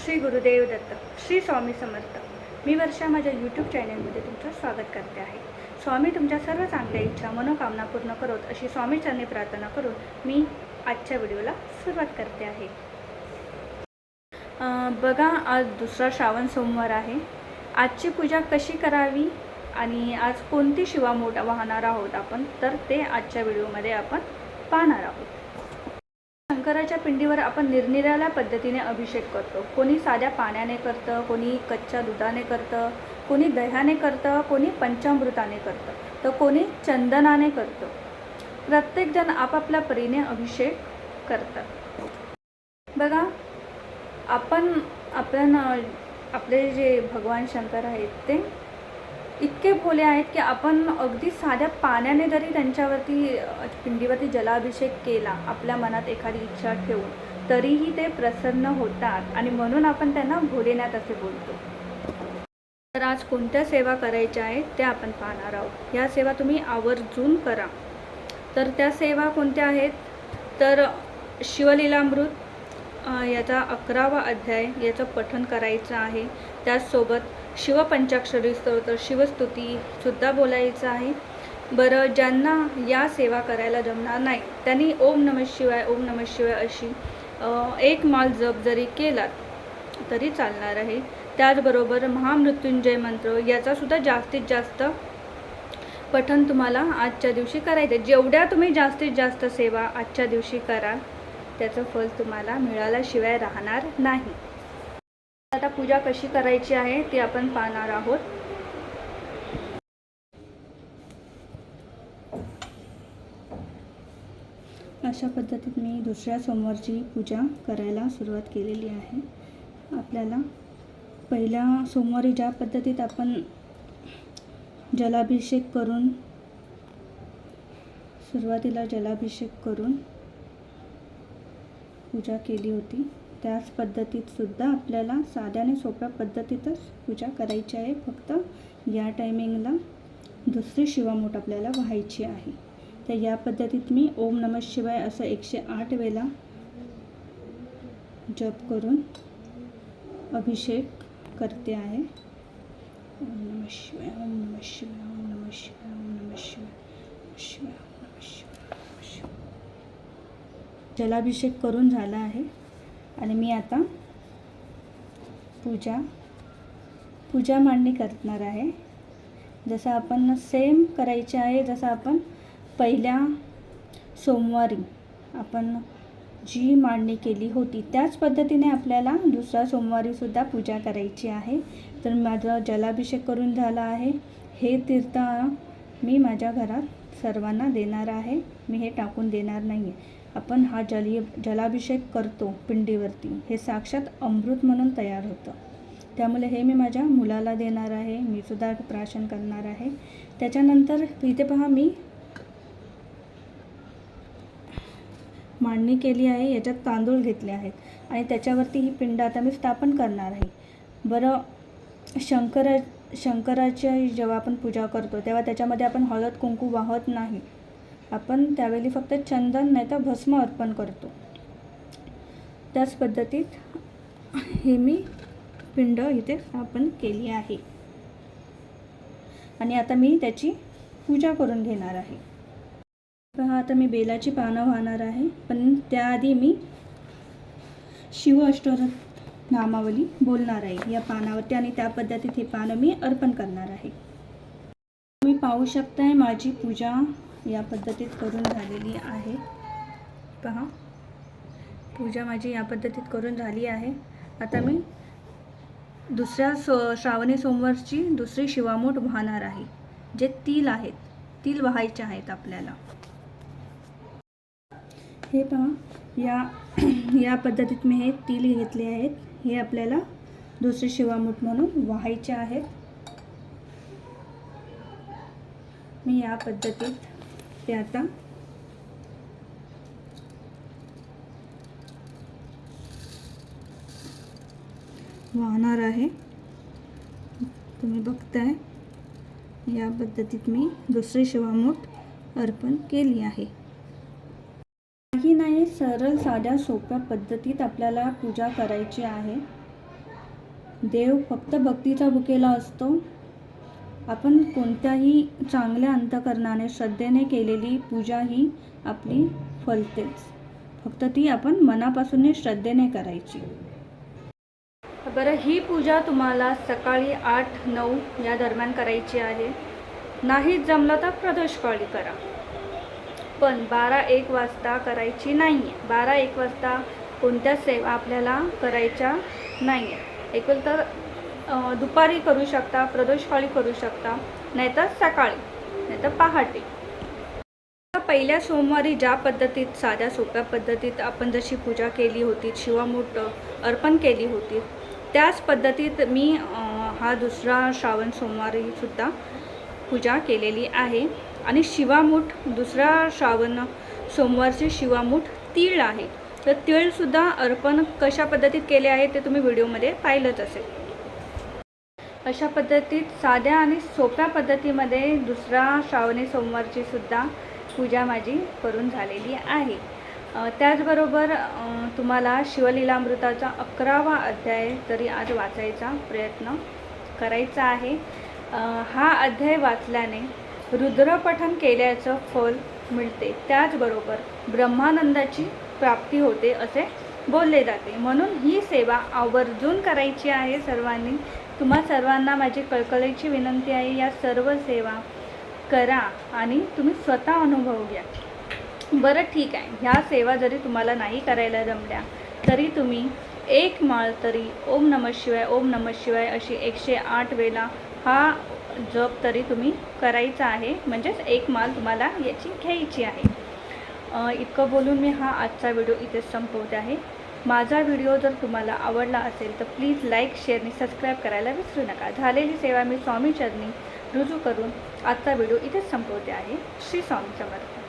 श्री गुरुदेव दत्त श्री स्वामी समर्थ. मी वर्षा माझ्या यूट्यूब चॅनलमध्ये तुमचं स्वागत करते आहे. स्वामी तुमच्या सर्व चांगल्या इच्छा मनोकामना पूर्ण करोत अशी स्वामी चरणी प्रार्थना करून मी आजच्या व्हिडिओला सुरुवात करते आहे. बघा आज दुसरा श्रावण सोमवार आहे. आजची पूजा कशी करावी आणि आज कोणती शिवा मोठा वाहणार आहोत आपण तर ते आजच्या व्हिडिओमध्ये आपण पाहणार आहोत. शंकराच्या पिंडीवर आपण निरनिराळ्या पद्धतीने अभिषेक करतो. कोणी साध्या पाण्याने करतं कोणी कच्च्या दुधाने करतं कोणी दह्याने करतं कोणी पंचामृताने करतं तर कोणी चंदनाने करतं. प्रत्येकजण आपापल्या परीने अभिषेक करतात. बघा आपण आपण आपले जे भगवान शंकर आहेत ते इतके भोले आहेत की आपण अगदी साध्या पाण्याने जरी त्यांच्यावरती पिंडीवरती जलाभिषेक केला आपल्या मनात एखादी इच्छा ठेवून तरीही ते प्रसन्न होतात आणि म्हणून आपण त्यांना भोलेनाथ असे बोलतो. तर आज कोणत्या सेवा करायच्या आहेत त्या आपण पाहणार आहोत. ह्या सेवा तुम्ही आवर्जून करा. तर त्या सेवा कोणत्या आहेत? तर शिवलीलामृत याचा अकरावा अध्याय याचं पठन करायचं आहे. त्याचसोबत शिवपंचाक्षरी स्तोत्र शिवस्तुती सुद्धा बोलायचं आहे. बरं ज्यांना या सेवा करायला जमणार नाही त्यांनी ओम नम शिवाय ओम नम शिवाय अशी एक माल जप जरी केलात तरी चालणार आहे. त्याचबरोबर महामृत्युंजय मंत्र याचासुद्धा जास्तीत जास्त पठण तुम्हाला आजच्या दिवशी करायचं आहे. जेवढ्या तुम्ही जास्तीत जास्त सेवा आजच्या दिवशी कराल त्याचं फल तुम्हाला मिळाल्याशिवाय राहणार नाही. आता पूजा कशी करायची आहे ती आपण पाहणार आहोत. अशा पद्धतीत मी दुसऱ्या सोमवारची पूजा करायला सुरुवात केलेली आहे. आपल्याला पहिल्या सोमवारी ज्या पद्धतीत आपण जलाभिषेक करून सुरुवातीला जलाभिषेक करून पूजा केली होती त्याच पद्धतीत सुद्धा आपल्याला साध्याने सोप्या पद्धतीतच पूजा करायची आहे. फक्त या टायमिंगला दुसरी शिवामूठ आपल्याला व्हायची आहे. तर या पद्धतीत मी ओम नम शिवाय असं एकशे आठ वेळा जप करून अभिषेक करते आहे. ओम नम शिवाय ओम नम शिवाय ओम नम शिवाय ओम नम शिवाय शिवाय ओम नम शिवाय शिवाय. जलाभिषेक करून झाला आहे. आणि मी आता पूजा पूजा मांडणी करणार आहे. जसं आपण सेम करायचे आहे जसं आपण पहिल्या सोमवारी आपण जी मांडणी केली होती त्याच पद्धतीने आपल्याला दुसऱ्या सोमवारीसुद्धा पूजा करायची आहे. तर माझं जलाभिषेक करून झाला आहे. हे तीर्थ मी माझ्या घरात सर्वांना देणार आहे. मी हे टाकून देणार नाही आहे आपण हा जलीय जलाभिषेक करतो पिंडीवरती. हे साक्षात अमृत म्हणून तयार होतं. त्यामुळे हे मी माझ्या मुलाला देणार आहे. मी सुद्धा प्राशन करणार आहे. त्याच्यानंतर इथे पहा मी मांडणी केली आहे. याच्यात तांदूळ घेतले आहेत. आणि त्याच्यावरती ही पिंड आता मी स्थापन करणार आहे. बरं शंकरा शंकराची जेव्हा आपण पूजा करतो तेव्हा त्याच्यामध्ये आपण हळद कुंकू वाहत नाही. आपण त्यावेळी फक्त चंदन नाही तर भस्म अर्पण करतो. त्याच पद्धतीत हे मी पिंड इथे स्थापन केली आहे. आणि आता मी त्याची पूजा करून घेणार आहे. पहा आता मी बेलाची पानं वाहणार आहे. पण त्याआधी मी शिव अष्टरथ नामावली बोलणार आहे. या पानावरती आणि त्या पद्धतीत हे पानं मी अर्पण करणार आहे. तुम्ही पाहू शकताय माझी पूजा या पद्धतीत करून झालेली आहे. पहा. पूजा माझी या पद्धतीत करून झाली आहे. आता मी दुसऱ्या सो श्रावणी सोमवारची दुसरी शिवामूठ वाहणार आहे. जे तील आहेत तील व्हायचे आहेत आपल्याला. हे पहा. या या पद्धतीत मी हे तील घेतले आहेत. हे आपल्याला दुसरी शिवामूठ म्हणून व्हायचे आहेत. मी या पद्धतीत ते आता. वाहणार आहे. तुम्ही बघताय या पद्धतीत मी दुसरी शिवामूठ अर्पण केली आहे. काही नाही सरळ साध्या सोप्या पद्धतीत आपल्याला पूजा करायची आहे. देव फक्त भक्तीचा भुकेला असतो. आपण कोणत्याही चांगल्या अंतकरणाने श्रद्धेने केलेली पूजा ही आपली फलतेच. फक्त ती आपण मनापासून श्रद्धेने करायची. बरं ही पूजा तुम्हाला सकाळी आठ नऊ या दरम्यान करायची आहे. नाही जमलं तर प्रदोषकाळी करा. पण बारा एक वाजता करायची नाही आहे बारा एक वाजता कोणत्या सेवा आपल्याला करायच्या नाही आहे एकूण तर दुपारी करू शकता प्रदोषकाळी करू शकता नाहीतर सकाळी नाहीतर पहाटे. पहिल्या सोमवारी ज्या पद्धतीत साध्या सोप्या पद्धतीत आपण जशी पूजा केली होती शिवामूठ अर्पण केली होती त्याच पद्धतीत मी हा दुसरा श्रावण सोमवारीसुद्धा पूजा केलेली आहे. आणि शिवामूठ दुसरा श्रावण सोमवारचे शिवामूठ तीळ आहे. तर तीळसुद्धा अर्पण कशा पद्धतीत केले आहे ते तुम्ही व्हिडिओमध्ये पाहिलंच असेल. अशा पद्धतीत साध्या आणि सोप्या पद्धतीमध्ये दुसरा श्रावणी सोमवारची सुद्धा पूजा माझी करून झालेली आहे. त्याचबरोबर तुम्हाला शिवलीलामृताचा अकरावा अध्याय तरी आज वाचायचा प्रयत्न करायचा आहे. हा अध्याय वाचल्याने रुद्रपठन केल्याचं फल मिळते. त्याचबरोबर ब्रह्मानंदाची प्राप्ती होते असे बोलले जाते. म्हणून ही सेवा आवर्जून करायची आहे सर्वांनी. तुम्हा सर्वांना माझी कळकळीची विनंती आहे या सर्व सेवा करा आणि तुम्ही स्वतः अनुभव घ्या. बरं ठीक आहे. ह्या सेवा जरी तुम्हाला नाही करायला जमल्या तरी तुम्ही एक माळ तरी ओम नम शिवाय ओम नम शिवाय अशी एकशे आठ वेळा हा जप तरी तुम्ही करायचा आहे. म्हणजेच एक माल तुम्हाला याची घ्यायची आहे. इतकं बोलून मी हा आजचा व्हिडिओ इथे संपवते आहे. माझा व्हिडिओ जर तुम्हाला आवडला असेल तर प्लीज लाईक शेअर आणि सबस्क्राईब करायला विसरू नका. झालेली सेवा मी स्वामी चरणी रुजू करून आजचा व्हिडिओ इथेच संपवते आहे. श्री स्वामी समर्थ.